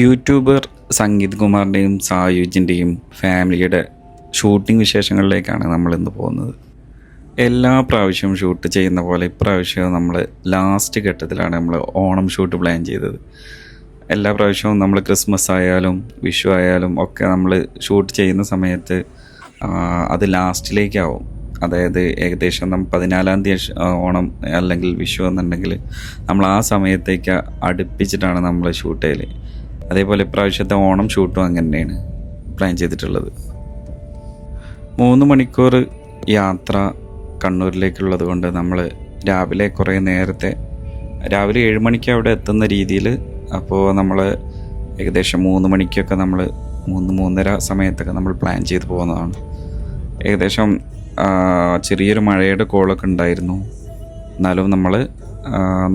YouTuber Sangeeth കുമാറിന്റെയും സായുജിന്റെയും ഫാമിലിയുടെ shooting വിശേഷങ്ങളിലേക്കാണ് നമ്മൾ ഇന്ന് പോകുന്നത്. എല്ലാ പ്രാവശ്യവും ഷൂട്ട് ചെയ്യുന്ന പോലെ ഇപ്രാവശ്യവും നമ്മൾ ലാസ്റ്റ് ഘട്ടത്തിലാണ് നമ്മൾ ഓണം ഷൂട്ട് പ്ലാൻ ചെയ്തത്. എല്ലാ പ്രാവശ്യവും നമ്മൾ ക്രിസ്മസ് ആയാലും വിഷു ആയാലും ഒക്കെ നമ്മൾ ഷൂട്ട് ചെയ്യുന്ന സമയത്ത് അത് ലാസ്റ്റിലേക്കാവും അതായത് ഏകദേശം നമ്മൾ പതിനാലാം തീയതി ഓണം അല്ലെങ്കിൽ വിഷു എന്നുണ്ടെങ്കിൽ നമ്മൾ ആ സമയത്തേക്ക് അടുപ്പിച്ചിട്ടാണ് നമ്മൾ ഷൂട്ട് ചെയ്യൽ അതേപോലെ ഇപ്രാവശ്യത്തെ ഓണം ഷൂട്ടും അങ്ങനെ തന്നെയാണ് പ്ലാൻ ചെയ്തിട്ടുള്ളത്. മൂന്ന് മണിക്കൂർ യാത്ര കണ്ണൂരിലേക്കുള്ളത് കൊണ്ട് നമ്മൾ രാവിലെ കുറേ നേരത്തെ രാവിലെ ഏഴ് മണിക്ക് അവിടെ എത്തുന്ന രീതിയിൽ അപ്പോൾ നമ്മൾ ഏകദേശം മൂന്ന് മണിക്കൊക്കെ നമ്മൾ മൂന്ന് മൂന്നര സമയത്തൊക്കെ നമ്മൾ പ്ലാൻ ചെയ്ത് പോകുന്നതാണ്. ഏകദേശം ചെറിയൊരു മഴയുടെ കോളൊക്കെ ഉണ്ടായിരുന്നു. എന്നാലും നമ്മൾ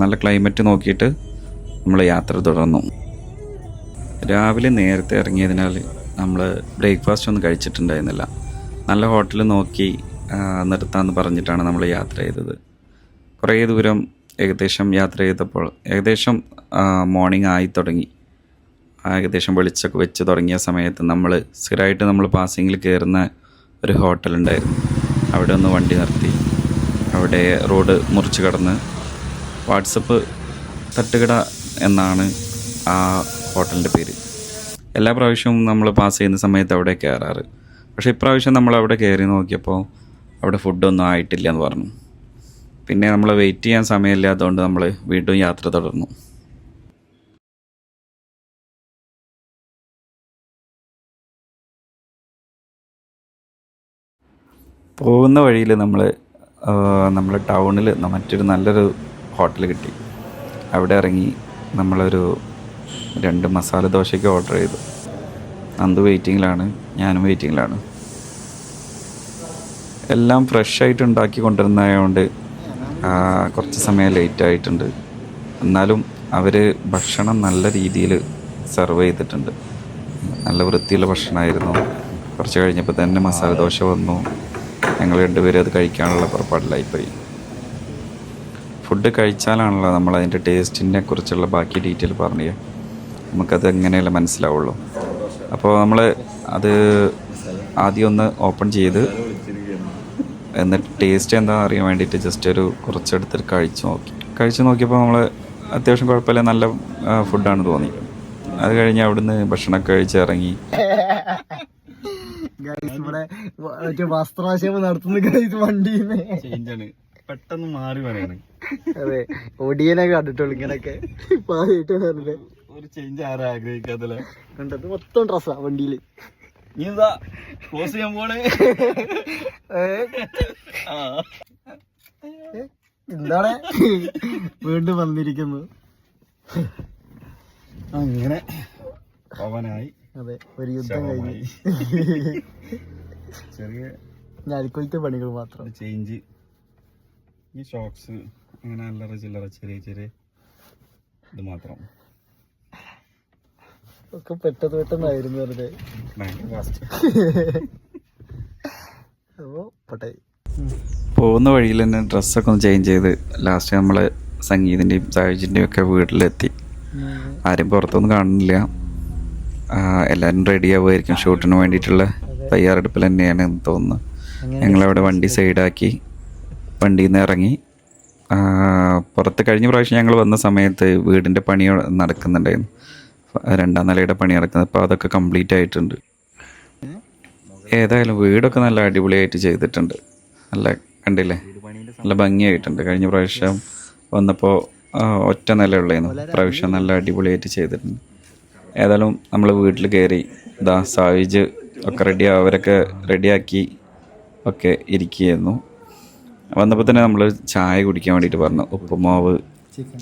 നല്ല ക്ലൈമറ്റ് നോക്കിയിട്ട് നമ്മൾ യാത്ര തുടർന്നു. രാവിലെ നേരത്തെ ഇറങ്ങിയതിനാൽ നമ്മൾ ബ്രേക്ക്ഫാസ്റ്റ് ഒന്നും കഴിച്ചിട്ടുണ്ടായിരുന്നില്ല. നല്ല ഹോട്ടൽ നോക്കി നിർത്താമെന്ന് പറഞ്ഞിട്ടാണ് നമ്മൾ യാത്ര ചെയ്തത്. കുറേ ദൂരം ഏകദേശം യാത്ര ചെയ്തപ്പോൾ ഏകദേശം മോർണിംഗ് ആയി തുടങ്ങി. ഏകദേശം വെളിച്ചൊക്കെ വെച്ച് തുടങ്ങിയ സമയത്ത് നമ്മൾ സ്ഥിരമായിട്ട് നമ്മൾ പാസിങ്ങിൽ കയറുന്ന ഒരു ഹോട്ടലുണ്ടായിരുന്നു അവിടെ ഒന്ന് വണ്ടി നിർത്തി. അവിടെ റോഡ് മുറിച്ച് കടന്ന് വാട്സപ്പ് തട്ടുകട എന്നാണ് ആ ഹോട്ടലിന്റെ പേര്. എല്ലാ പ്രാവശ്യവും നമ്മൾ പാസ് ചെയ്യുന്ന സമയത്ത് അവിടെ കയറാറ് പക്ഷേ ഇപ്രാവശ്യം നമ്മൾ അവിടെ കയറി നോക്കിയപ്പോൾ അവിടെ ഫുഡൊന്നും ആയിട്ടില്ല എന്ന് പറഞ്ഞു. പിന്നെ നമ്മൾ വെയിറ്റ് ചെയ്യാൻ സമയമില്ലാത്തതുകൊണ്ട് നമ്മൾ വീണ്ടും യാത്ര തുടർന്നു. പോകുന്ന വഴിയിൽ നമ്മൾ നമ്മൾ ടൗണിൽ മറ്റൊരു നല്ലൊരു ഹോട്ടൽ കിട്ടി. അവിടെ ഇറങ്ങി നമ്മളൊരു രണ്ട് മസാല ദോശയ്ക്ക് ഓർഡർ ചെയ്തു. നന്ദു വെയിറ്റിങ്ങിലാണ് ഞാനും വെയിറ്റിങ്ങിലാണ് എല്ലാം ഫ്രഷ് ആയിട്ട് ഉണ്ടാക്കി കൊണ്ടുവരുന്നതായതുകൊണ്ട് കുറച്ച് സമയം ലേറ്റ് ആയിട്ടുണ്ട്. എന്നാലും അവർ ഭക്ഷണം നല്ല രീതിയിൽ സെർവ് ചെയ്തിട്ടുണ്ട്. നല്ല വൃത്തിയുള്ള ഭക്ഷണമായിരുന്നു. കുറച്ച് കഴിഞ്ഞപ്പോൾ തന്നെ മസാല ദോശ വന്നു. ഞങ്ങൾ രണ്ടുപേരും അത് കഴിക്കാനുള്ള പുറപ്പാടിലായിപ്പോയി. ഫുഡ് കഴിച്ചാലാണല്ലോ നമ്മൾ അതിന്റെ ടേസ്റ്റിനെ കുറിച്ചുള്ള ബാക്കി ഡീറ്റെയിൽ പറഞ്ഞത് നമുക്കത് എങ്ങനെയല്ല മനസ്സിലാവുള്ളൂ. അപ്പോൾ നമ്മൾ അത് ആദ്യം ഒന്ന് ഓപ്പൺ ചെയ്ത് എന്നിട്ട് ടേസ്റ്റ് എന്താ അറിയാൻ വേണ്ടിയിട്ട് ജസ്റ്റ് ഒരു കുറച്ചെടുത്തിട്ട് കഴിച്ചു നോക്കി. കഴിച്ചു നോക്കിയപ്പോൾ നമ്മൾ അത്യാവശ്യം കുഴപ്പമില്ല നല്ല ഫുഡാണ് തോന്നി. അത് കഴിഞ്ഞ് അവിടുന്ന് ഭക്ഷണമൊക്കെ കഴിച്ച് ഇറങ്ങി. ഇവിടെ വസ്ത്രാശയം നടത്തുന്ന ഗൈസ് പെട്ടെന്ന് മാറി പറയാണ്. അതെ ഒടിയനൊക്കെ കണ്ടിട്ടുള്ളൂ ഇങ്ങനൊക്കെ പാടിയിട്ട് പറഞ്ഞത് ഒരു ചേഞ്ച് ആരും ആഗ്രഹിക്കാത്തല്ലേ കണ്ടത് മൊത്തം ഡ്രസ്സാ വണ്ടിയിൽ. നീ എന്താ ക്ലോസ് ചെയ്യാൻ പോണേ? എന്താണ്? വീണ്ടും വന്നിരിക്കുന്നു. അങ്ങനെ പവനായി. അതെ ഒരു യുദ്ധം കഴിഞ്ഞു. ചെറിയ ഞാലിക്കൊലത്തെ പണികൾ മാത്രം. ചേഞ്ച് ഈ ഷോക്സ് അങ്ങനെ അല്ലറ ചില്ലറ ചെറിയ ചെറിയ ഇത് മാത്രം. ഒക്കെ പെട്ടെന്ന് പെട്ടെന്നായിരുന്നു വെറുതെ ഭയങ്കര ഫാസ്റ്റ് അപ്പോ പോകുന്ന വഴിയിൽ തന്നെ ഡ്രസ്സൊക്കെ ഒന്ന് ചേഞ്ച് ചെയ്ത് ലാസ്റ്റ് നമ്മൾ സംഗീതിന്റെയും സായുജിന്റെയും ഒക്കെ വീട്ടിലെത്തി. ആരും പുറത്തൊന്നും കാണുന്നില്ല. എല്ലാരും എല്ലാവരും റെഡി ആവുമായിരിക്കും ഷൂട്ടിന് വേണ്ടിയിട്ടുള്ള തയ്യാറെടുപ്പിൽ തന്നെയാണ് എന്ന് തോന്നുന്നു. ഞങ്ങളവിടെ വണ്ടി സൈഡാക്കി വണ്ടിയിൽ നിന്ന് ഇറങ്ങി പുറത്ത് കഴിഞ്ഞ പ്രാവശ്യം ഞങ്ങൾ വന്ന സമയത്ത് വീടിന്റെ പണി നടക്കുന്നുണ്ടായിരുന്നു. രണ്ടാം നിലയുടെ പണി നടക്കുന്നത്. അപ്പോൾ അതൊക്കെ കംപ്ലീറ്റ് ആയിട്ടുണ്ട്. ഏതായാലും വീടൊക്കെ നല്ല അടിപൊളിയായിട്ട് ചെയ്തിട്ടുണ്ട്. നല്ല കണ്ടില്ലേ? നല്ല ഭംഗിയായിട്ടുണ്ട്. കഴിഞ്ഞ പ്രാവശ്യം വന്നപ്പോൾ ഒറ്റ നിലയുള്ളായിരുന്നു. പ്രാവശ്യം നല്ല അടിപൊളിയായിട്ട് ചെയ്തിട്ടുണ്ട്. ഏതായാലും നമ്മൾ വീട്ടിൽ കയറി ഇതാ സാവിജ് ഒക്കെ റെഡി അവരൊക്കെ റെഡിയാക്കി ഒക്കെ ഇരിക്കുകയായിരുന്നു. വന്നപ്പോൾ തന്നെ നമ്മൾ ചായ കുടിക്കാൻ വേണ്ടിയിട്ട് പറഞ്ഞു. ഉപ്പുമാവ്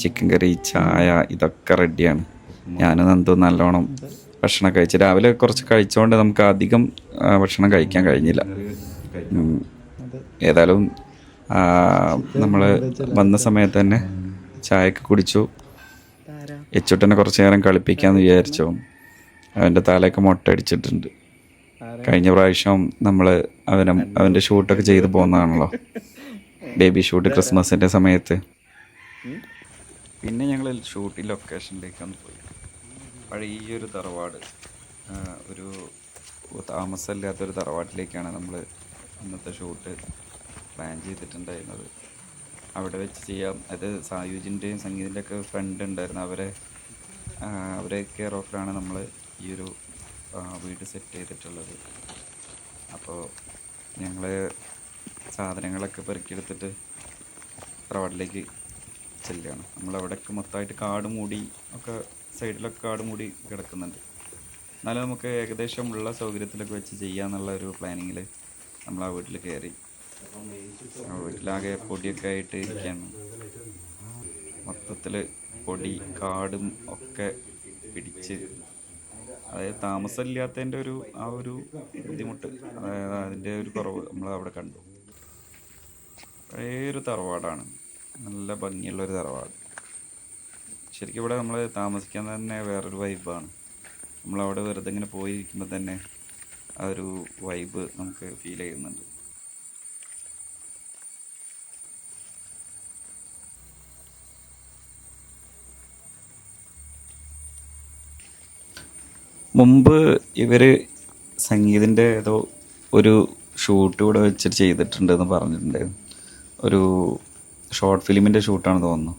ചിക്കൻ കറി ചായ ഇതൊക്കെ റെഡിയാണ് ഞാനും എന്തോ നല്ലോണം ഭക്ഷണം കഴിച്ച് രാവിലെ കുറച്ച് കഴിച്ചുകൊണ്ട് നമുക്ക് അധികം ഭക്ഷണം കഴിക്കാൻ കഴിഞ്ഞില്ല. ഏതായാലും നമ്മൾ വന്ന സമയത്ത് തന്നെ ചായയൊക്കെ കുടിച്ചു. എച്ചുട്ടനെ കുറച്ച് നേരം കളിപ്പിക്കാമെന്ന് വിചാരിച്ചു. അവന്റെ തലയൊക്കെ മുട്ട അടിച്ചിട്ടുണ്ട് കഴിഞ്ഞ പ്രാവശ്യം നമ്മൾ അവനെ അവന്റെ ഷൂട്ടൊക്കെ ചെയ്തു പോകുന്നതാണല്ലോ ബേബി ഷൂട്ട് ക്രിസ്മസിന്റെ സമയത്ത്. പിന്നെ ഞങ്ങൾ ഷൂട്ടിംഗ് ലൊക്കേഷനിലേക്കാണ് പോയി. പഴയൊരു തറവാട് ഒരു താമസമില്ലാത്തൊരു തറവാട്ടിലേക്കാണ് നമ്മൾ ഇന്നത്തെ ഷൂട്ട് പ്ലാൻ ചെയ്തിട്ടുണ്ടായിരുന്നത്. അവിടെ വെച്ച് ചെയ്യാം. അത് സായുജിന്റെയും സംഗീതിന്റെ ഒക്കെ ഫ്രണ്ട് ഉണ്ടായിരുന്നു. അവരെ അവരെ കെയർ ഓഫിലാണ് നമ്മൾ ഈ ഒരു വീട് സെറ്റ് ചെയ്തിട്ടുള്ളത്. അപ്പോൾ ഞങ്ങൾ സാധനങ്ങളൊക്കെ പെറുക്കിയെടുത്തിട്ട് തറവാട്ടിലേക്ക് ചെല്ലുകയാണ്. നമ്മളവിടെയൊക്കെ മൊത്തമായിട്ട് കാട് മൂടി ഒക്കെ സൈഡിലൊക്കെ കാട് കൂടി കിടക്കുന്നുണ്ട്. എന്നാലും നമുക്ക് ഏകദേശം ഉള്ള സൗകര്യത്തിലൊക്കെ വെച്ച് ചെയ്യാന്നുള്ള ഒരു പ്ലാനിങ്ങിൽ നമ്മൾ ആ വീട്ടിൽ കയറി ആ വീട്ടിലാകെ പൊടിയൊക്കെ ആയിട്ട് ഇരിക്കുകയാണ് മൊത്തത്തിൽ പൊടി കാടും ഒക്കെ പിടിച്ച്. അതായത് താമസമില്ലാത്തതിന്റെ ഒരു ആ ഒരു ബുദ്ധിമുട്ട് അതായത് അതിന്റെ ഒരു കുറവ് നമ്മൾ അവിടെ കണ്ടു. പഴയൊരു തറവാടാണ്. നല്ല ഭംഗിയുള്ളൊരു തറവാട്. ശരിക്കും ഇവിടെ നമ്മൾ താമസിക്കാൻ തന്നെ വേറൊരു വൈബാണ് നമ്മളവിടെ വെറുതെ ഇങ്ങനെ പോയിരിക്കുമ്പോൾ തന്നെ ആ ഒരു വൈബ് നമുക്ക് ഫീൽ ചെയ്യുന്നുണ്ട്. മുമ്പ് ഇവർ സംഗീതിന്റെ ഏതോ ഒരു ഷൂട്ട് ഇവിടെ വെച്ചിട്ട് ചെയ്തിട്ടുണ്ടെന്ന് പറഞ്ഞിട്ടുണ്ടായിരുന്നു ഒരു ഷോർട്ട് ഫിലിമിന്റെ ഷൂട്ടാണ് തോന്നുന്നു.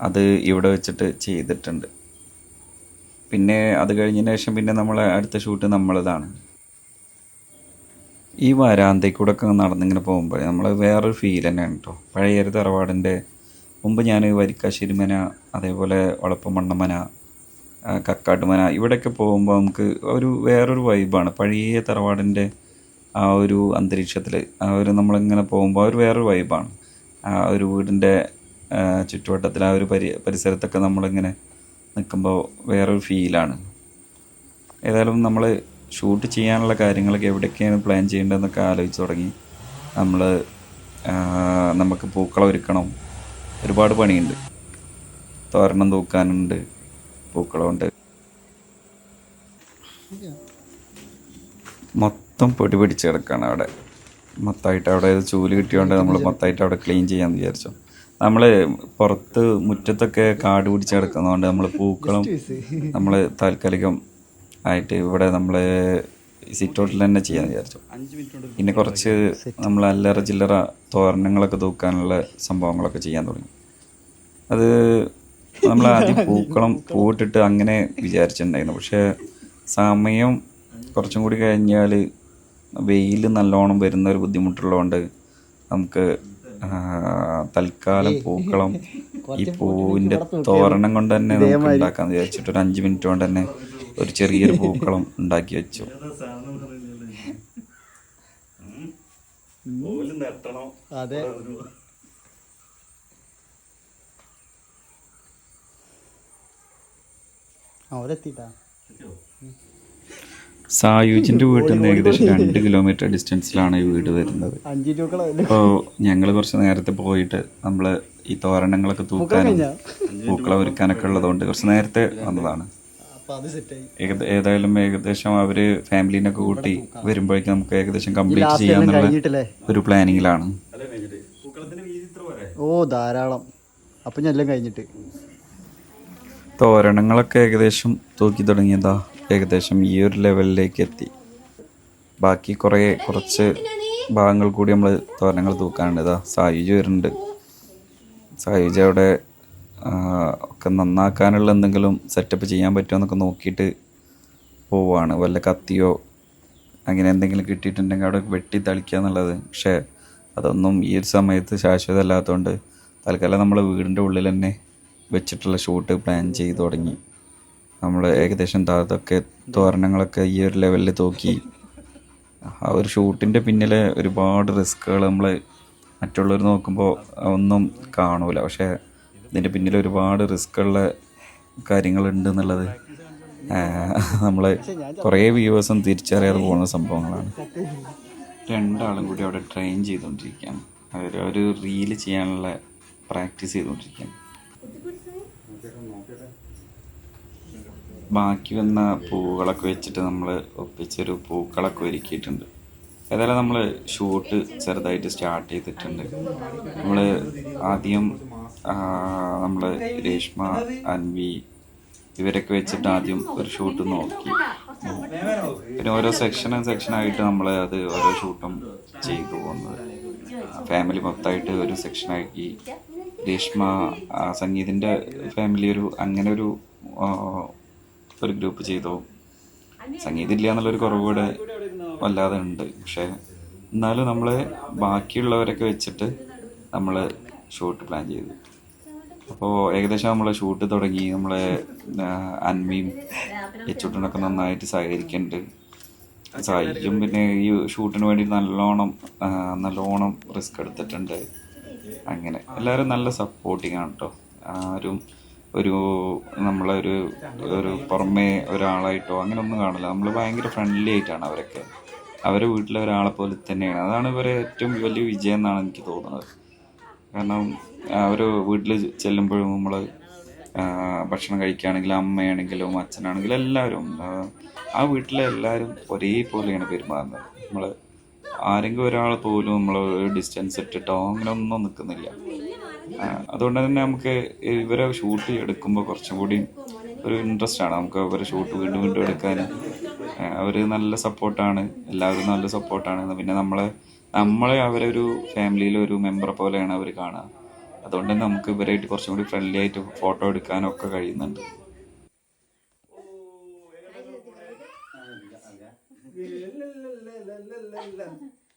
അത് ഇവിടെ വെച്ചിട്ട് ചെയ്തിട്ടുണ്ട്. പിന്നെ അത് കഴിഞ്ഞതിന് ശേഷം പിന്നെ നമ്മൾ അടുത്ത ഷൂട്ട് നമ്മളതാണ്. ഈ വരാന്തയിൽ കൂടെ ഒക്കെ നടന്നിങ്ങനെ പോകുമ്പോൾ നമ്മൾ വേറൊരു ഫീൽ തന്നെയാണ് കേട്ടോ പഴയ ഒരു തറവാടിന്റെ മുമ്പ് ഞാൻ വരിക്കാശ്ശേരി മന അതേപോലെ ഒളപ്പമണ്ണമന കക്കാട്ടുമന ഇവിടെയൊക്കെ പോകുമ്പോൾ നമുക്ക് ഒരു വേറൊരു വൈബാണ് പഴയ തറവാടിന്റെ ആ ഒരു അന്തരീക്ഷത്തിൽ ആ ഒരു നമ്മളിങ്ങനെ പോകുമ്പോൾ ഒരു വേറൊരു വൈബാണ് ആ ഒരു വീടിന്റെ ചുറ്റുവട്ടത്തിൽ ആ ഒരു പരി പരിസരത്തൊക്കെ നമ്മളിങ്ങനെ നിൽക്കുമ്പോൾ വേറൊരു ഫീലാണ്. ഏതായാലും നമ്മൾ ഷൂട്ട് ചെയ്യാനുള്ള കാര്യങ്ങളൊക്കെ എവിടെയൊക്കെയാണ് പ്ലാൻ ചെയ്യേണ്ടതെന്നൊക്കെ ആലോചിച്ച് തുടങ്ങി. നമ്മൾ നമുക്ക് പൂക്കളം ഒരുക്കണം. ഒരുപാട് പണിയുണ്ട്. തോരണം തൂക്കാനുണ്ട്. പൂക്കളമുണ്ട് മൊത്തം പൊടി പിടിച്ച് കിടക്കുകയാണ് അവിടെ. മൊത്തമായിട്ട് അവിടെ ചൂൽ കിട്ടിയോണ്ട് നമ്മൾ മൊത്തമായിട്ട് അവിടെ ക്ലീൻ ചെയ്യാമെന്ന് വിചാരിച്ചു. നമ്മൾ പുറത്ത് മുറ്റത്തൊക്കെ കാട് പിടിച്ച് കിടക്കുന്നതുകൊണ്ട് നമ്മൾ പൂക്കളും നമ്മൾ താൽക്കാലികം ആയിട്ട് ഇവിടെ നമ്മൾ സിറ്റൗട്ടിൽ തന്നെ ചെയ്യാൻ വിചാരിച്ചു. പിന്നെ കുറച്ച് നമ്മൾ അല്ലറ ചില്ലറ തോരണങ്ങളൊക്കെ തൂക്കാനുള്ള സംഭവങ്ങളൊക്കെ ചെയ്യാൻ തുടങ്ങി. അത് നമ്മൾ ആദ്യം പൂക്കളം പൂട്ടിട്ട് അങ്ങനെ വിചാരിച്ചിട്ടുണ്ടായിരുന്നു. പക്ഷേ സമയം കുറച്ചും കൂടി കഴിഞ്ഞാൽ വെയിൽ നല്ലോണം വരുന്ന ഒരു ബുദ്ധിമുട്ടുള്ളതുകൊണ്ട് നമുക്ക് തൽക്കാലം പൂക്കളം ഈ പൂവിന്റെ തോരണം കൊണ്ട് തന്നെ നമുക്ക് ഉണ്ടാക്കാന്ന് വിചാരിച്ചിട്ട് ഒരു അഞ്ച് മിനിറ്റ് കൊണ്ട് തന്നെ ഒരു ചെറിയൊരു പൂക്കളം ഉണ്ടാക്കി വെച്ചു. അതെ. അവിടെ സായുജിന്റെ വീട്ടിൽ നിന്ന് ഏകദേശം രണ്ട് കിലോമീറ്റർ ഡിസ്റ്റൻസിലാണ് ഈ വീട് വരുന്നത്. അപ്പോ അപ്പോൾ ഞങ്ങൾ കുറച്ച് നേരത്തെ പോയിട്ട് നമ്മൾ ഈ തോരണങ്ങളൊക്കെ തൂക്കാനും പൂക്കള ഒരുക്കാനൊക്കെ ഉള്ളതുകൊണ്ട് കുറച്ച് നേരത്തെ വന്നതാണ്. ഏതായാലും ഏകദേശം അവർ ഫാമിലിനൊക്കെ കൂട്ടി വരുമ്പോഴേക്കും നമുക്ക് ഏകദേശം കംപ്ലീറ്റ് ചെയ്യാന്നുള്ള ഒരു പ്ലാനിങ്ങിലാണ് ഓ ധാരാളം. അപ്പൊ ഞാൻ എല്ലാം കഴിഞ്ഞിട്ട്. തോരണങ്ങളൊക്കെ ഏകദേശം തൂക്കി തുടങ്ങിയതാ. ഏകദേശം ഈ ഒരു ലെവലിലേക്ക് എത്തി. ബാക്കി കുറേ കുറച്ച് ഭാഗങ്ങൾ കൂടി നമ്മൾ തോരണങ്ങൾ തൂക്കാനുണ്ട്. ഇതാ സായുജ് വരുന്നുണ്ട്. സായുജ് അവിടെ ഒക്കെ നന്നാക്കാനുള്ള എന്തെങ്കിലും സെറ്റപ്പ് ചെയ്യാൻ പറ്റുമോ എന്നൊക്കെ നോക്കിയിട്ട് പോവാണ്. വല്ല കത്തിയോ അങ്ങനെ എന്തെങ്കിലും കിട്ടിയിട്ടുണ്ടെങ്കിൽ അവിടെ വെട്ടി തളിക്കുക എന്നുള്ളത്. പക്ഷേ അതൊന്നും ഈ ഒരു സമയത്ത് ശാശ്വതമല്ലാത്തതുകൊണ്ട് തൽക്കാലം നമ്മൾ വീടിന്റെ ഉള്ളിൽ തന്നെ വെച്ചിട്ടുള്ള ഷൂട്ട് പ്ലാൻ ചെയ്ത് തുടങ്ങി. നമ്മൾ ഏകദേശം താഴത്തൊക്കെ തോരണങ്ങളൊക്കെ ഈ ഒരു ലെവലിൽ തൂക്കി. ആ ഒരു ഷൂട്ടിന്റെ പിന്നിലെ ഒരുപാട് റിസ്ക്കുകൾ നമ്മൾ മറ്റുള്ളവർ നോക്കുമ്പോൾ ഒന്നും കാണൂല. പക്ഷേ ഇതിന്റെ പിന്നിൽ ഒരുപാട് റിസ്ക്കുള്ള കാര്യങ്ങളുണ്ട് എന്നുള്ളത് നമ്മൾ കുറേ വ്യൂവേഴ്സും തിരിച്ചറിയാതെ പോകുന്ന സംഭവങ്ങളാണ്. രണ്ടാളും കൂടി അവിടെ ട്രെയിൻ ചെയ്തുകൊണ്ടിരിക്കുകയാണ് അവർ ഒരു റീൽ ചെയ്യാനുള്ള പ്രാക്ടീസ് ചെയ്തുകൊണ്ടിരിക്കുകയാണ് ബാക്കി വന്ന പൂവുകളൊക്കെ വെച്ചിട്ട് നമ്മൾ ഒപ്പിച്ചൊരു പൂക്കളൊക്കെ ഒരുക്കിയിട്ടുണ്ട്. ഏതായാലും നമ്മൾ ഷൂട്ട് ചെറുതായിട്ട് സ്റ്റാർട്ട് ചെയ്തിട്ടുണ്ട്. നമ്മൾ ആദ്യം നമ്മൾ രേഷ്മ അൻവി ഇവരൊക്കെ വെച്ചിട്ട് ആദ്യം ഒരു ഷൂട്ട് നോക്കി. പിന്നെ ഓരോ സെക്ഷൻ സെക്ഷനായിട്ട് നമ്മൾ അത് ഓരോ ഷൂട്ടും ചെയ്തു പോകുന്നത്. ഫാമിലി മൊത്തമായിട്ട് ഒരു സെക്ഷനാക്കി രേഷ്മ സംഗീതിന്റെ ഫാമിലി ഒരു അങ്ങനെ ഒരു ഒരു ഗ്രൂപ്പ് ചെയ്തോ. സംഗീതം ഇല്ല എന്നുള്ളൊരു കുറവ് കൂടെ വല്ലാതെ ഉണ്ട്. പക്ഷേ എന്നാലും നമ്മൾ ബാക്കിയുള്ളവരൊക്കെ വെച്ചിട്ട് നമ്മൾ ഷൂട്ട് പ്ലാൻ ചെയ്തു. അപ്പോൾ ഏകദേശം നമ്മൾ ഷൂട്ട് തുടങ്ങി. നമ്മൾ അന്മയും എച്ചുട്ടനൊക്കെ നന്നായിട്ട് സഹകരിക്കുന്നുണ്ട് സഹായിക്കും പിന്നെ ഈ ഷൂട്ടിന് വേണ്ടി നല്ലോണം നല്ലോണം റിസ്ക് എടുത്തിട്ടുണ്ട്. അങ്ങനെ. എല്ലാവരും നല്ല സപ്പോർട്ടിങ് ആണ് കേട്ടോ ആരും ഒരു നമ്മളൊരു ഒരു പുറമേ ഒരാളായിട്ടോ അങ്ങനെ ഒന്നും കാണില്ല. നമ്മൾ ഭയങ്കര ഫ്രണ്ട്ലി ആയിട്ടാണ് അവരൊക്കെ. അവരെ വീട്ടിലെ ഒരാളെ പോലെ തന്നെയാണ്. അതാണ് ഇവരെ ഏറ്റവും വലിയ വിജയം എന്നാണ് എനിക്ക് തോന്നുന്നത്. കാരണം അവർ വീട്ടിൽ ചെല്ലുമ്പോഴും നമ്മൾ ഭക്ഷണം കഴിക്കുകയാണെങ്കിലും അമ്മയാണെങ്കിലും അച്ഛനാണെങ്കിലും എല്ലാവരും ആ, വീട്ടിലെ എല്ലാവരും ഒരേപോലെയാണ് പെരുമാറുന്നത്. നമ്മൾ ആരെങ്കിലും ഒരാൾ പോലും നമ്മൾ ഡിസ്റ്റൻസ് ഇട്ടിട്ടോ അങ്ങനെ ഒന്നും നിൽക്കുന്നില്ല അതുകൊണ്ട് തന്നെ നമുക്ക് ഇവരെ ഷൂട്ട് എടുക്കുമ്പോൾ കുറച്ചും കൂടി ഒരു ഇൻട്രസ്റ്റ് ആണ്. നമുക്ക് അവരെ ഷൂട്ട് വീണ്ടും വീണ്ടും എടുക്കാൻ. അവർ നല്ല സപ്പോർട്ടാണ് എല്ലാവരും നല്ല സപ്പോർട്ടാണ് പിന്നെ നമ്മളെ നമ്മളെ അവരെ ഒരു ഫാമിലിയിലെ ഒരു മെമ്പർ പോലെയാണ് അവർ കാണുക അതുകൊണ്ട് തന്നെ നമുക്ക് ഇവരായിട്ട് കുറച്ചും കൂടി ഫ്രണ്ട്ലി ആയിട്ട് ഫോട്ടോ എടുക്കാനൊക്കെ കഴിയുന്നുണ്ട്.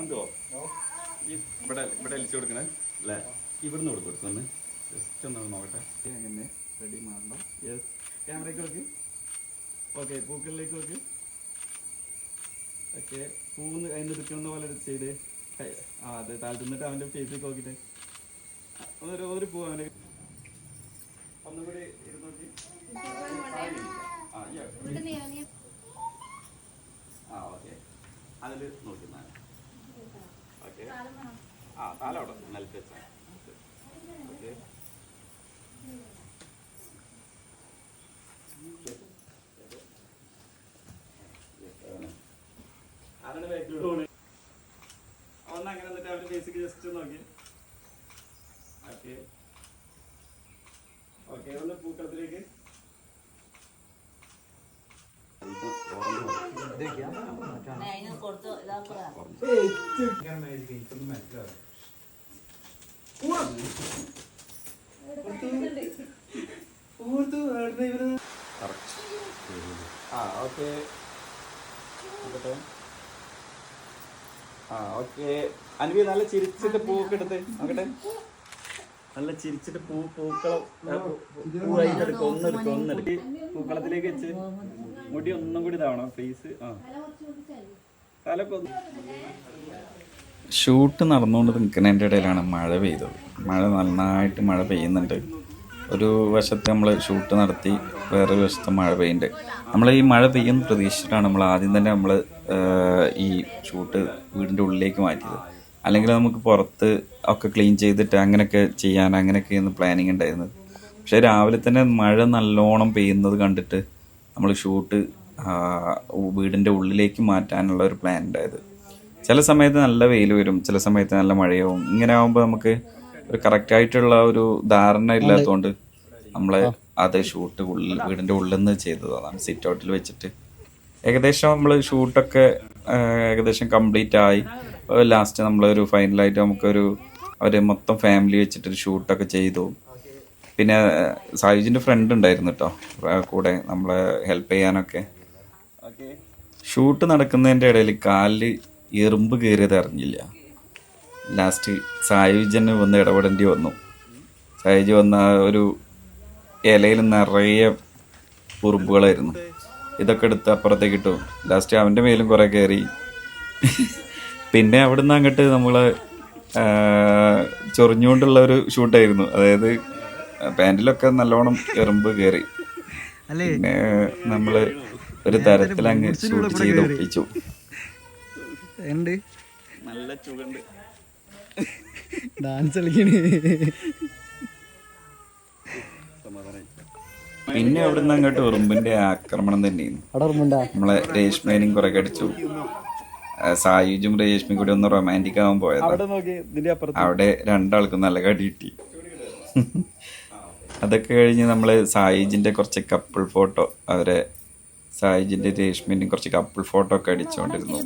എന്തോ? ഈ ഇവിടെ ഇവിടെ അലിച്ചു കൊടുക്കണേ അല്ലേ? ഇവിടുന്ന് കൊടുക്കും കൊടുക്കുന്നു ജസ്റ്റ് ഒന്ന് നോക്കട്ടെ. അങ്ങനെ റെഡി മാറണം. യെസ് ക്യാമറയ്ക്ക് നോക്ക് ഓക്കെ പൂക്കളിലേക്ക് നോക്ക് ഓക്കെ പൂന്ന് അതിന് എടുക്കുന്ന പോലെ ചെയ്ത്. ആ അതെ താഴ്ത്തുന്നിട്ട് അവന്റെ ഫേസിലേക്ക് നോക്കിയിട്ട്. ഒരു ഒരു പൂ അവന്റെ ഒന്നുകൂടി ഇരുന്നോക്കി ഇരുന്ന് നോക്കി ആ ആ ഓക്കെ അതിൽ നോക്കുന്നതാണ് ഓക്കെ. ആ താല അവിടെ നിലത്ത് വെച്ചാൽ ഓക്കെ. ബാക്കിലൂടെ ഒന്ന് അങ്ങനെ എന്നിട്ട് അവർ ബേസിക് ജസ്റ്റ് നോക്കി. ഓക്കെ. ഓക്കെ ഒന്ന് പൂക്കളത്തിലേക്ക്. ആ ഓക്കെ. ആ ഓക്കെ. അൻവി നല്ല ചിരിച്ചിട്ട് പൂവൊക്കെ എടുത്ത്. നോക്കട്ടെ. നല്ല ചിരിച്ചിട്ട് പൂ പൂക്കളം പൂവായിട്ടെടുക്കും ഒന്നെടുക്കും ഒന്നെടുക്ക് പൂക്കളത്തിലേക്ക് വെച്ച്. മുടി ഒന്നും കൂടി ഇതാവണം. ഫേസ് ആ. തലക്കൊന്ന്. ഷൂട്ട് നടന്നുകൊണ്ട് നിൽക്കുന്നതിന്റെ ഇടയിലാണ് മഴ പെയ്തത്. മഴ നന്നായിട്ട് മഴ പെയ്യുന്നുണ്ട്. ഒരു വശത്ത് നമ്മൾ ഷൂട്ട് നടത്തി വേറൊരു വശത്ത് മഴ പെയ്യുന്നുണ്ട്. നമ്മൾ ഈ മഴ പെയ്യുന്ന പ്രതീക്ഷിച്ചിട്ടാണ് നമ്മൾ ആദ്യം തന്നെ നമ്മൾ ഈ ഷൂട്ട് വീടിന്റെ ഉള്ളിലേക്ക് മാറ്റിയത്. അല്ലെങ്കിൽ നമുക്ക് പുറത്ത് ഒക്കെ ക്ലീൻ ചെയ്തിട്ട് അങ്ങനെയൊക്കെ ചെയ്യാൻ അങ്ങനെയൊക്കെയാണ് പ്ലാനിങ് ഉണ്ടായിരുന്നത്. പക്ഷേ രാവിലെ തന്നെ മഴ നല്ലോണം പെയ്യുന്നത് കണ്ടിട്ട് നമ്മൾ ഷൂട്ട് വീടിന്റെ ഉള്ളിലേക്ക് മാറ്റാനുള്ള ഒരു പ്ലാൻ ഉണ്ടായത് ചില സമയത്ത് നല്ല വെയിൽ വരും ചില സമയത്ത് നല്ല മഴയാവും. ഇങ്ങനെ ആവുമ്പോൾ നമുക്ക് ഒരു കറക്റ്റായിട്ടുള്ള ഒരു ധാരണ ഇല്ലാത്തതുകൊണ്ട് നമ്മൾ അത് ഷൂട്ട് ഉള്ളിൽ വീടിന്റെ ഉള്ളിൽ നിന്ന് ചെയ്തതാണ് സിറ്റ് ഔട്ടിൽ വെച്ചിട്ട്. ഏകദേശം നമ്മൾ ഷൂട്ടൊക്കെ ഏകദേശം കംപ്ലീറ്റ് ആയി. ലാസ്റ്റ് നമ്മളൊരു ഫൈനലായിട്ട് നമുക്കൊരു അവർ മൊത്തം ഫാമിലി വെച്ചിട്ടൊരു ഷൂട്ടൊക്കെ ചെയ്തു. പിന്നെ സായുജിന്റെ ഫ്രണ്ട് ഉണ്ടായിരുന്നു കേട്ടോ കൂടെ നമ്മളെ ഹെൽപ്പ് ചെയ്യാനൊക്കെ. ഷൂട്ട് നടക്കുന്നതിന്റെ ഇടയിൽ കാലിൽ എറുമ്പ് കയറിയത് അറിഞ്ഞില്ല. ലാസ്റ്റ് സായുജന് വന്ന് ഇടപെടേണ്ടി വന്നു. സായുജ് വന്ന ഒരു ഇലയിൽ നിറയെ ഉറുമ്പുകളായിരുന്നു. ഇതൊക്കെ എടുത്ത് അപ്പുറത്തേക്ക് ഇട്ടു. ലാസ്റ്റ് അവന്റെ മേലും കുറേ കയറി പിന്നെ അവിടുന്ന് അങ്ങോട്ട് നമ്മൾ ചൊറിഞ്ഞുകൊണ്ടുള്ള ഒരു ഷൂട്ടായിരുന്നു അതായത് പാന്റിലൊക്കെ നല്ലോണം എറുമ്പ് കയറി അല്ലേ? പിന്നെ നമ്മൾ ഒരു തരത്തിൽ അങ്ങ് ഷൂട്ട് ചെയ്ത് ഒപ്പിച്ചു. നല്ല ചുഗണ്ട് ഡാൻസ് കളിക്കണേ. പിന്നെ അവിടുന്ന് അങ്ങോട്ട് ഉറുമ്പിന്റെ ആക്രമണം ഓർമ്മണ്ടാ നമ്മളെ രേഷ്മേനെയും കുറെ കടിച്ചു സായുജും രേഷ്മയും കൂടി ഒന്ന് റൊമാന്റിക് ആവാൻ പോയത്. അവിടെ നോക്കി ഇതിന്റെ അപ്പുറത്ത്. അവിടെ രണ്ടാൾക്കും നല്ല കടി കിട്ടി. അതൊക്കെ കഴിഞ്ഞ് നമ്മൾ സായിജിന്റെ കുറച്ച് കപ്പിൾ ഫോട്ടോ അവരെ സായിജിന്റെ രേഷ്മിന്റെ കുറച്ച് കപ്പിൾ ഫോട്ടോ ഒക്കെ അടിച്ചുകൊണ്ടിരുന്നു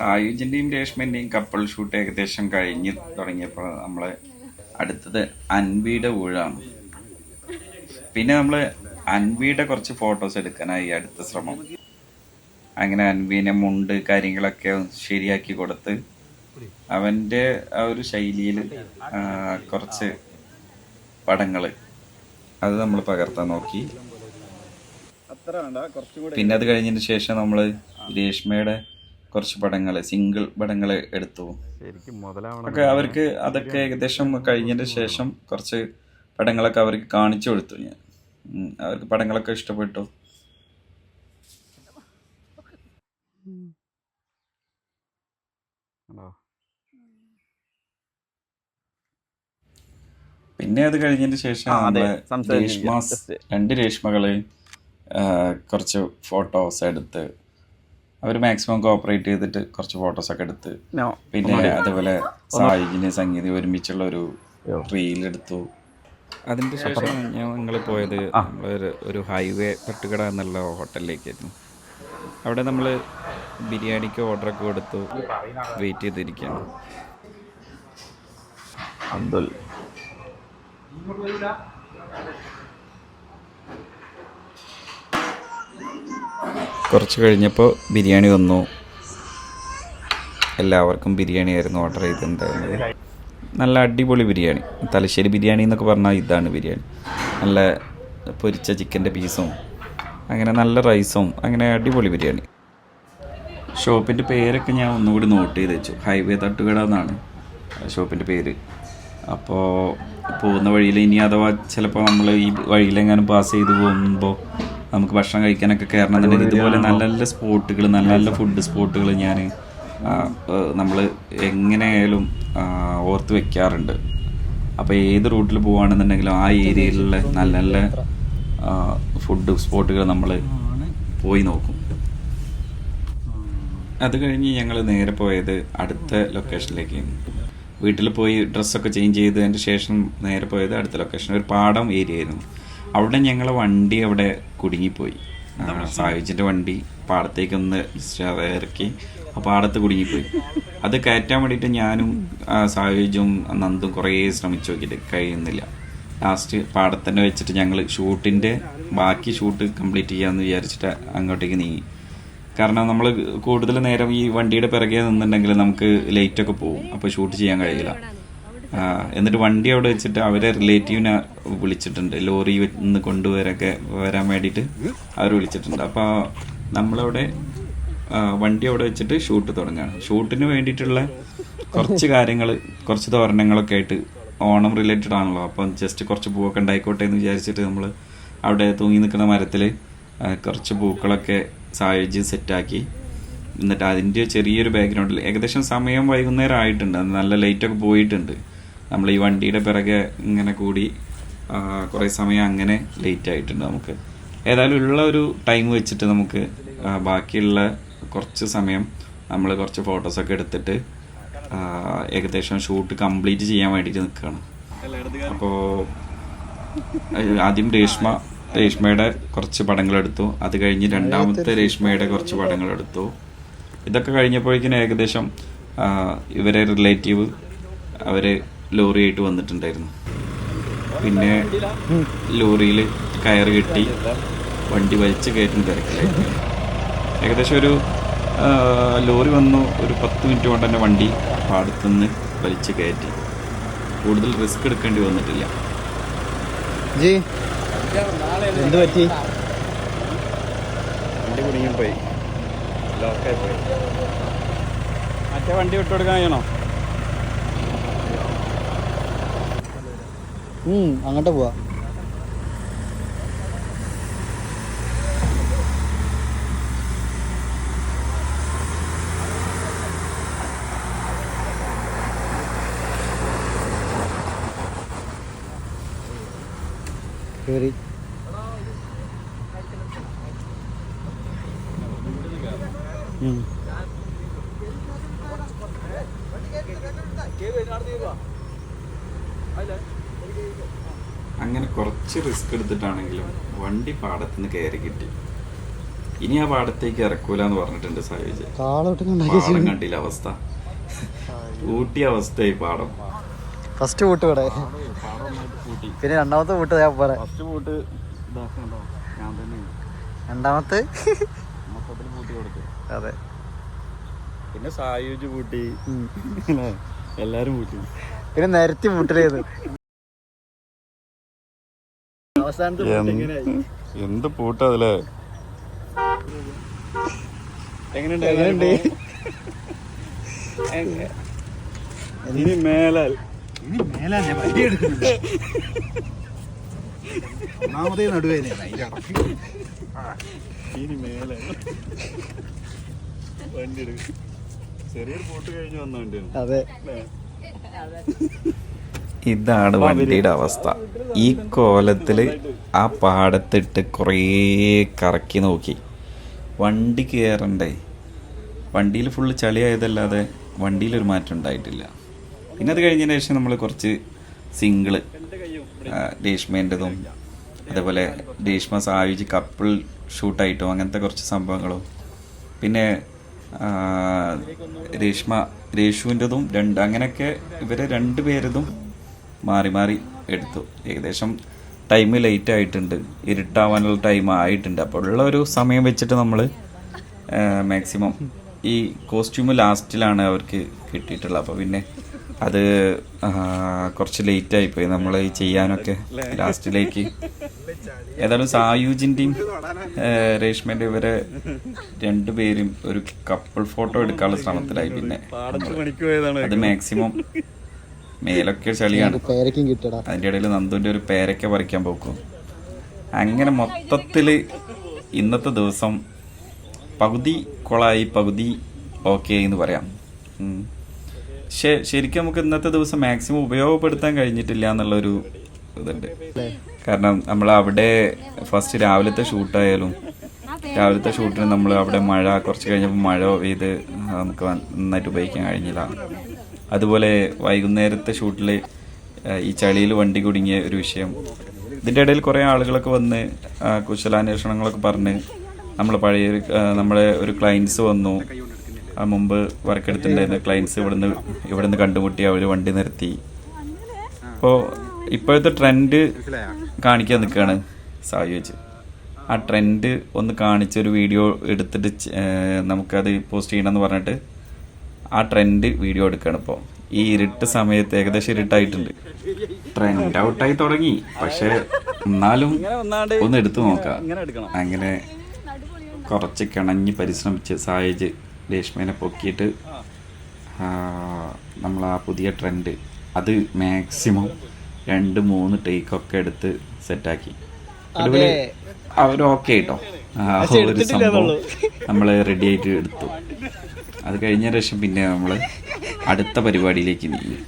സായുജിന്റെയും രേഷ്മന്റെയും കപ്പിൾ ഷൂട്ട് ഏകദേശം കഴിഞ്ഞ് തുടങ്ങിയപ്പോൾ നമ്മൾ അടുത്തത് അൻവിയുടെ ഊഴാണ്. പിന്നെ നമ്മൾ അൻവിയുടെ കുറച്ച് ഫോട്ടോസ് എടുക്കാനായി അടുത്ത ശ്രമം. അങ്ങനെ അൻവിനെ മുണ്ട് കാര്യങ്ങളൊക്കെ ശരിയാക്കി കൊടുത്ത് അവന്റെ ആ ഒരു ശൈലിയിൽ കുറച്ച് പടങ്ങൾ അത് നമ്മൾ പകർത്താൻ നോക്കി. പിന്നെ അത് കഴിഞ്ഞതിന് ശേഷം നമ്മൾ രേഷ്മയുടെ കുറച്ച് പടങ്ങൾ സിംഗിൾ പടങ്ങൾ എടുത്തു ഒക്കെ അവർക്ക് അതൊക്കെ ഏകദേശം കഴിഞ്ഞതിന് ശേഷം കുറച്ച് പടങ്ങളൊക്കെ അവർക്ക് കാണിച്ചു കൊടുത്തു ഞാൻ അവർക്ക് പടങ്ങളൊക്കെ ഇഷ്ടപ്പെട്ടു? പിന്നെ അത് കഴിഞ്ഞതിന് ശേഷം. രേഷ്മാസ് രണ്ട് രേഷ്മകൾ കുറച്ച് ഫോട്ടോസ് എടുത്ത് അവർ മാക്സിമം കോപ്പറേറ്റ് ചെയ്തിട്ട് കുറച്ച് ഫോട്ടോസ് ഒക്കെ എടുത്ത്. പിന്നെ അതുപോലെ സായിജിന് സംഗീതം ഒരുമിച്ചുള്ള ഒരു റീൽ എടുത്തു. അതിന്റെ ശേഷം ഞങ്ങൾ പോയത് ഒരു ഹൈവേ തട്ടുകട എന്നുള്ള ഹോട്ടലിലേക്കായിരുന്നു അവിടെ നമ്മൾ ബിരിയാണിക്ക് ഓർഡറൊക്കെ കൊടുത്തു. വെയിറ്റ് ചെയ്തിരിക്കുകയാണ്. അബ്ദുൽ കുറച്ച് കഴിഞ്ഞപ്പോൾ ബിരിയാണി വന്നു. എല്ലാവർക്കും ബിരിയാണി ആയിരുന്നു ഓർഡർ ചെയ്തിട്ടുണ്ടായിരുന്നത്. നല്ല അടിപൊളി ബിരിയാണി. തലശ്ശേരി ബിരിയാണി എന്നൊക്കെ പറഞ്ഞാൽ ഇതാണ് ബിരിയാണി. നല്ല പൊരിച്ച ചിക്കന്റെ പീസും അങ്ങനെ നല്ല റൈസും അങ്ങനെ അടിപൊളി ബിരിയാണി. ഷോപ്പിന്റെ പേരൊക്കെ ഞാൻ ഒന്നുകൂടി നോട്ട് ചെയ്ത് വെച്ചു. ഹൈവേ തട്ടുകട എന്നാണ് ഷോപ്പിന്റെ പേര്. അപ്പോൾ പോകുന്ന വഴിയിൽ ഇനി അഥവാ ചിലപ്പോൾ നമ്മൾ ഈ വഴിയിലെങ്ങാനും പാസ് ചെയ്ത് പോകുമ്പോൾ നമുക്ക് ഭക്ഷണം കഴിക്കാനൊക്കെ കയറണം. എന്നുണ്ടെങ്കിൽ ഇതുപോലെ നല്ല നല്ല സ്പോട്ടുകൾ നല്ല നല്ല ഫുഡ് സ്പോട്ടുകൾ ഞാൻ നമ്മൾ എങ്ങനെയായാലും ഓർത്ത് വെക്കാറുണ്ട്. അപ്പോൾ ഏത് റൂട്ടിൽ പോവുകയാണെന്നുണ്ടെങ്കിലും ആ ഏരിയയിലുള്ള നല്ല നല്ല ഫുഡ് സ്പോട്ടുകൾ നമ്മൾ പോയി നോക്കും. അത് കഴിഞ്ഞ് ഞങ്ങൾ നേരെ പോയത് അടുത്ത ലൊക്കേഷനിലേക്ക് വീട്ടിൽ പോയി ഡ്രസ്സൊക്കെ ചേഞ്ച് ചെയ്തതിന് ശേഷം നേരെ പോയത് അടുത്ത ലൊക്കേഷൻ ഒരു പാടം ഏരിയ ആയിരുന്നു. അവിടെ ഞങ്ങളെ വണ്ടി അവിടെ കുടുങ്ങിപ്പോയി. സായുജിന്റെ വണ്ടി പാടത്തേക്ക് ഒന്ന് ഇറക്കി ആ പാടത്ത് കുടുങ്ങിപ്പോയി. അത് കയറ്റാൻ വേണ്ടിയിട്ട് ഞാനും സാഹിജും നന്ദും കുറേ ശ്രമിച്ചു നോക്കിയിട്ട് കഴിയുന്നില്ല. ലാസ്റ്റ് പാടത്തന്നെ വെച്ചിട്ട് ഞങ്ങൾ ഷൂട്ടിന്റെ ബാക്കി ഷൂട്ട് കംപ്ലീറ്റ് ചെയ്യാമെന്ന് വിചാരിച്ചിട്ട് അങ്ങോട്ടേക്ക് നീങ്ങി. കാരണം നമ്മൾ കൂടുതൽ നേരം ഈ വണ്ടിയുടെ പിറകെ നിന്നുണ്ടെങ്കിൽ നമുക്ക് ലേറ്റൊക്കെ പോകും അപ്പോൾ ഷൂട്ട് ചെയ്യാൻ കഴിയില്ല. എന്നിട്ട് വണ്ടി അവിടെ വെച്ചിട്ട് അവരെ റിലേറ്റീവിനെ വിളിച്ചിട്ടുണ്ട്. ലോറി നിന്ന് കൊണ്ടുവരൊക്കെ വരാൻ വേണ്ടിയിട്ട് അവർ വിളിച്ചിട്ടുണ്ട്. അപ്പോൾ നമ്മളവിടെ വണ്ടി അവിടെ വെച്ചിട്ട് ഷൂട്ട് തുടങ്ങുകയാണ്. ഷൂട്ടിന് വേണ്ടിയിട്ടുള്ള കുറച്ച് കാര്യങ്ങൾ കുറച്ച് തോരണങ്ങളൊക്കെ ആയിട്ട് ഓണം റിലേറ്റഡ് ആണല്ലോ. അപ്പം ജസ്റ്റ് കുറച്ച് പൂവൊക്കെ ഉണ്ടായിക്കോട്ടെ എന്ന് വിചാരിച്ചിട്ട് നമ്മൾ അവിടെ തൂങ്ങി നിൽക്കുന്ന മരത്തിൽ കുറച്ച് പൂക്കളൊക്കെ സായുജ് സെറ്റാക്കി എന്നിട്ട് അതിന്റെ ചെറിയൊരു ബാക്ക്ഗ്രൗണ്ടിൽ ഏകദേശം സമയം വൈകുന്നേരം ആയിട്ടുണ്ട്. നല്ല ലൈറ്റൊക്കെ പോയിട്ടുണ്ട്. നമ്മൾ ഈ വണ്ടിയുടെ പിറകെ ഇങ്ങനെ കൂടി കുറേ സമയം അങ്ങനെ ലേറ്റ് ആയിട്ടുണ്ട് നമുക്ക്. ഏതായാലും ഉള്ള ഒരു ടൈം വെച്ചിട്ട് നമുക്ക് ബാക്കിയുള്ള കുറച്ച് സമയം നമ്മൾ കുറച്ച് ഫോട്ടോസൊക്കെ എടുത്തിട്ട് ഏകദേശം ഷൂട്ട് കംപ്ലീറ്റ് ചെയ്യാൻ വേണ്ടിയിട്ട് നിൽക്കുകയാണ് അപ്പോൾ ആദ്യം രേഷ്മ രേഷ്മയുടെ കുറച്ച് പടങ്ങളെടുത്തു അത് കഴിഞ്ഞ് രണ്ടാമത്തെ രേഷ്മയുടെ കുറച്ച് പടങ്ങളെടുത്തു ഇതൊക്കെ കഴിഞ്ഞപ്പോഴേക്കിനും ഏകദേശം ഇവരെ റിലേറ്റീവ് അവർ ലോറിയായിട്ട് വന്നിട്ടുണ്ടായിരുന്നു. പിന്നെ ലോറിയിൽ കയറ് കെട്ടി വണ്ടി വലിച്ച് കയറ്റുന്ന തിരക്കിലായിരുന്നു ഏകദേശം ഒരു ലോറി വന്നു. ഒരു പത്ത് മിനിറ്റ് കൊണ്ട് തന്നെ വണ്ടി പാടത്തുനിന്ന് വലിച്ച് കയറ്റി. കൂടുതൽ റിസ്ക് എടുക്കേണ്ടി വന്നിട്ടില്ല. ജി എന്ത് പറ്റി? വണ്ടി കുടുങ്ങി പോയി ലോക്കായി പോയി. മറ്റേ വണ്ടി വിട്ടുകൊടുക്കാൻ കഴിയണോ? അങ്ങോട്ട് പോവാ. കേറി ഉം. അങ്ങനെ കുറച്ച് റിസ്ക് എടുത്തിട്ടാണെങ്കിലും വണ്ടി പാടത്തുനിന്ന് കയറി കിട്ടി. ഇനി ആ പാടത്തേക്ക് ഇറക്കൂല എന്ന് പറഞ്ഞിട്ടുണ്ട് സായുജ്. പാടം കണ്ടില്ല അവസ്ഥ. ഊട്ടിയ അവസ്ഥയായി പാടം. ഫസ്റ്റ് കൂട്ട് ഇവിടെ. പിന്നെ രണ്ടാമത്തെ കൂട്ട് ഞാൻ പോരാ. ഫസ്റ്റ് ഞാൻ തന്നെ രണ്ടാമത്തെ? അതെ. പിന്നെ സായുജ് കൂട്ടി. എല്ലാരും കൂട്ടി പിന്നെ നിരത്തി പൂട്ട് എന്ത്? പൂട്ട അതിൽ? എങ്ങനെയുണ്ട്? എങ്ങനെയുണ്ട്? ഇനി മേലാൽ. ഇനി വണ്ടി എടുക്കുന്നില്ല. ഒന്നാമതേ നടുവേദന ഇനി മേലാൽ. വണ്ടി എടുക്കും. ചെറിയൊരു പൂട്ട് കഴിഞ്ഞ് വന്ന വണ്ടിയാണ്. അതെ. ഇതാണ് വണ്ടിയുടെ അവസ്ഥ. ഈ കോലത്തിൽ ആ പാടത്തിട്ട് കുറേ കറക്കി നോക്കി. വണ്ടി കയറണ്ടേ വണ്ടിയിൽ ഫുള്ള് ചളിയായതല്ലാതെ വണ്ടിയിലൊരു മാറ്റം ഉണ്ടായിട്ടില്ല. പിന്നെ അത് കഴിഞ്ഞതിന് ശേഷം നമ്മൾ കുറച്ച് സിംഗിൾ രേഷ്മേന്റെതും അതേപോലെ രേഷ്മ സായുജ് കപ്പിൾ ഷൂട്ടായിട്ടും അങ്ങനത്തെ കുറച്ച് സംഭവങ്ങളും. പിന്നെ രേഷ്മ രേഷുവിന്റെതും രണ്ട് അങ്ങനെയൊക്കെ ഇവരെ രണ്ട് പേരതും മാറി മാറി എടുത്തു. ഏകദേശം ടൈം ലേറ്റ് ആയിട്ടുണ്ട്. ഇരുട്ടാവാനുള്ള ടൈം ആയിട്ടുണ്ട്. അപ്പോൾ ഉള്ള ഒരു സമയം വെച്ചിട്ട് നമ്മൾ മാക്സിമം ഈ കോസ്റ്റ്യൂം ലാസ്റ്റിലാണ് അവർക്ക് കിട്ടിയിട്ടുള്ളത്. അപ്പോൾ പിന്നെ അത് കുറച്ച് ലേറ്റ് ആയിപ്പോയി. നമ്മൾ ചെയ്യാനൊക്കെ ലാസ്റ്റിലേക്ക് ഏതായാലും സായുജിന്റെയും രേഷ്മന്റെ ഇവരെ രണ്ടുപേരും ഒരു കപ്പിൾ ഫോട്ടോ എടുക്കാനുള്ള ശ്രമത്തിലായി. പിന്നെ അത് മാക്സിമം മേലൊക്കെ ചളിയാണ്. അതിന്റെ അതിന്റെ ഇടയിൽ നന്ദുവിന്റെ ഒരു പേരൊക്കെ പറിക്കാൻ പോക്കും. അങ്ങനെ മൊത്തത്തിൽ ഇന്നത്തെ ദിവസം പകുതി കൊളായി പകുതി ഓക്കെ എന്ന് പറയാം. ശരിക്കും നമുക്ക് ഇന്നത്തെ ദിവസം മാക്സിമം ഉപയോഗപ്പെടുത്താൻ കഴിഞ്ഞിട്ടില്ല എന്നുള്ളൊരു ഇതുണ്ട്. കാരണം നമ്മൾ അവിടെ ഫസ്റ്റ് രാവിലത്തെ ഷൂട്ടായാലും രാവിലത്തെ ഷൂട്ടിന് നമ്മൾ അവിടെ മഴ കുറച്ച് കഴിഞ്ഞപ്പോൾ മഴ പെയ്ത് നമുക്ക് നന്നായിട്ട് ഉപയോഗിക്കാൻ കഴിഞ്ഞില്ല. അതുപോലെ വൈകുന്നേരത്തെ ഷൂട്ടിൽ ഈ ചളിയിൽ വണ്ടി കുടുങ്ങിയ ഒരു വിഷയം. ഇതിന്റെ ഇടയിൽ കുറേ ആളുകളൊക്കെ വന്ന് കുശലാന്വേഷണങ്ങളൊക്കെ പറഞ്ഞ് നമ്മൾ പഴയ നമ്മുടെ ഒരു ക്ലയൻസ് വന്നു. മുമ്പ് വർക്ക് എടുത്തിട്ടുണ്ടായിരുന്ന ക്ലയൻസ് ഇവിടുന്ന് ഇവിടുന്ന് കണ്ടുമുട്ടി അവർ വണ്ടി നിർത്തി. അപ്പോൾ ഇപ്പോഴത്തെ ട്രെൻഡ് കാണിക്കാൻ നിൽക്കുകയാണ് സായി വെച്ച് ആ ട്രെൻഡ് ഒന്ന് കാണിച്ചൊരു വീഡിയോ എടുത്തിട്ട് നമുക്കത് പോസ്റ്റ് ചെയ്യണമെന്ന് പറഞ്ഞിട്ട് ആ ട്രെൻഡ് വീഡിയോ എടുക്കുകയാണ് ഇപ്പോൾ ഈ ഇരുട്ട് സമയത്ത് ഏകദേശം ഇരുട്ടായിട്ടുണ്ട്. ട്രെൻഡ് ഔട്ടായി തുടങ്ങി. പക്ഷെ എന്നാലും ഒന്ന് എടുത്തു നോക്കാം. അങ്ങനെ കുറച്ച് കിണഞ്ഞ് പരിശ്രമിച്ച് സായജ് രേഷ്മേനെ പൊക്കിയിട്ട് നമ്മൾ ആ പുതിയ ട്രെൻഡ് അത് മാക്സിമം രണ്ട് മൂന്ന് ടേക്കൊക്കെ എടുത്ത് സെറ്റാക്കി അതുപോലെ അവർ ഓക്കെ കേട്ടോ ആ ഒരു സംഭവം നമ്മൾ റെഡി ആയിട്ട് എടുത്തു. അത് കഴിഞ്ഞ ശേഷം പിന്നെ നമ്മൾ അടുത്ത പരിപാടിയിലേക്ക് നീങ്ങി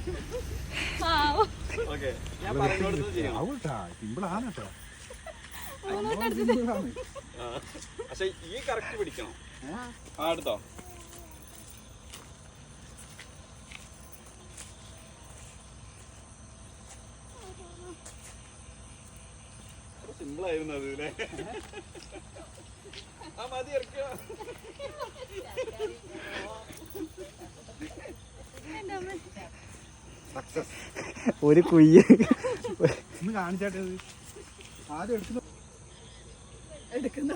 പക്ഷെ ഈ കറക്റ്റ് പിടിക്കണം. ആ എടുത്തോ? അത് അല്ലേ? ആ മതി ഒരു കുയ്യ. ഒന്ന് കാണിച്ചാട്ടെ അത്. ആദ്യം എടുക്കുന്ന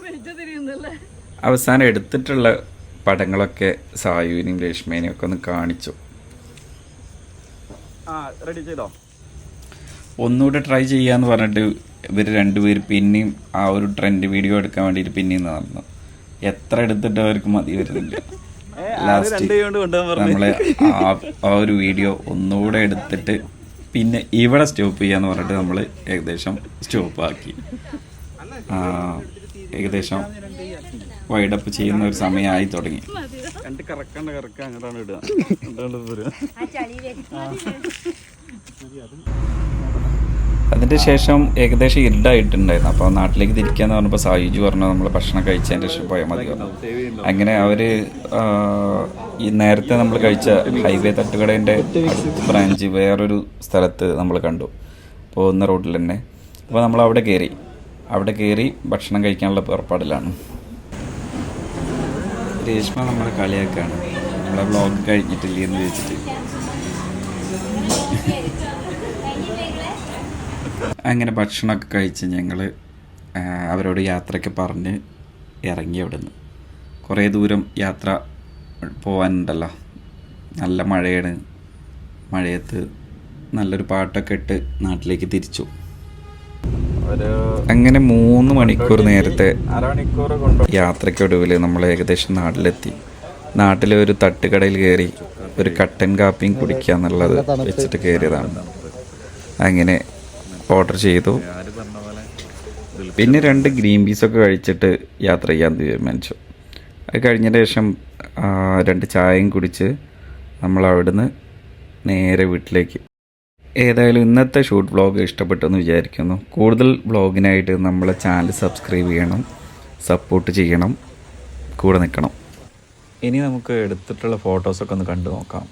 അവസാനം എടുത്തിട്ടുള്ള പടങ്ങളൊക്കെ സായുവിനെയും രേഷ്മേനെയും ഒക്കെ ഒന്ന് കാണിച്ചു. ആ റെഡി ചെയ്തോ? ഒന്നുകൂടെ ട്രൈ ചെയ്യാന്ന് പറഞ്ഞിട്ട് ഇവർ രണ്ടുപേര് പിന്നെയും ആ ഒരു ട്രെൻഡ് വീഡിയോ എടുക്കാൻ വേണ്ടിയിട്ട് പിന്നെയും നടന്നു. എത്ര എടുത്തിട്ട് അവർക്ക് മതി വരുന്നില്ല. ലാസ്റ്റ് കൊണ്ടുപോകാൻ ആ ഒരു വീഡിയോ ഒന്നുകൂടെ എടുത്തിട്ട് പിന്നെ ഇവിടെ സ്റ്റോപ്പ് ചെയ്യാന്ന് പറഞ്ഞിട്ട് നമ്മൾ ഏകദേശം സ്റ്റോപ്പ് ആക്കി. ആ, ഏകദേശം വൈഡപ്പ് ചെയ്യുന്ന ഒരു സമയമായി തുടങ്ങി. രണ്ട് കറക്കണ്ട കറക്ക. അങ്ങോട്ടാണ് ഇടുക. അതിന്റെ ശേഷം ഏകദേശം ഇരുടായിട്ടുണ്ടായിരുന്നു അപ്പോൾ നാട്ടിലേക്ക് തിരിക്കാന്ന് പറഞ്ഞപ്പോൾ സായുജി പറഞ്ഞു നമ്മൾ ഭക്ഷണം കഴിച്ചതിന് ശേഷം പോയാൽ മതി പറഞ്ഞു. അങ്ങനെ അവർ ഈ നേരത്തെ നമ്മൾ കഴിച്ച ഹൈവേ തട്ടുകടേന്റെ ബ്രാഞ്ച് വേറൊരു സ്ഥലത്ത് നമ്മൾ കണ്ടു. പോകുന്ന റോഡിൽ തന്നെ. അപ്പോൾ നമ്മൾ അവിടെ കയറി അവിടെ കയറി ഭക്ഷണം കഴിക്കാനുള്ള പുറപ്പാടിലാണ് രേഷ്മ നമ്മളെ കളിയാക്കാണ്. നമ്മളെ ബ്ലോഗ് കഴിഞ്ഞിട്ടില്ലേ എന്ന് ചോദിച്ചിട്ട്. അങ്ങനെ ഭക്ഷണമൊക്കെ കഴിച്ച് ഞങ്ങൾ അവരോട് യാത്രയ്ക്ക് പറഞ്ഞ് ഇറങ്ങി അവിടെ നിന്ന് കുറേ ദൂരം യാത്ര പോകാനുണ്ടല്ലോ നല്ല മഴയാണ്. മഴയത്ത് നല്ലൊരു പാട്ടൊക്കെ ഇട്ട് നാട്ടിലേക്ക് തിരിച്ചു. അങ്ങനെ മൂന്ന് മണിക്കൂർ നേരത്തെ യാത്രയ്ക്കൊടുവിൽ നമ്മൾ ഏകദേശം നാട്ടിലെത്തി. നാട്ടിലെ ഒരു തട്ടുകടയിൽ കയറി ഒരു കട്ടൻ കാപ്പിയും കുടിക്കുക എന്നുള്ളത് വെച്ചിട്ട് കയറിയതാണ്. അങ്ങനെ ഓർഡർ ചെയ്തു. പിന്നെ രണ്ട് ഗ്രീൻ പീസൊക്കെ കഴിച്ചിട്ട് യാത്ര ചെയ്യാൻ തീരുമാനിച്ചു. അത് കഴിഞ്ഞ ശേഷം രണ്ട് ചായയും കുടിച്ച് നമ്മൾ അവിടുന്ന് നേരെ വീട്ടിലേക്ക്. ഏതായാലും ഇന്നത്തെ ഷൂട്ട് വ്ളോഗ് ഇഷ്ടപ്പെട്ടെന്ന് വിചാരിക്കുന്നു. കൂടുതൽ വ്ളോഗിനായിട്ട് നമ്മളെ ചാനൽ സബ്സ്ക്രൈബ് ചെയ്യണം സപ്പോർട്ട് ചെയ്യണം കൂടെ നിൽക്കണം. ഇനി നമുക്ക് എടുത്തിട്ടുള്ള ഫോട്ടോസൊക്കെ ഒന്ന് കണ്ടു നോക്കാം.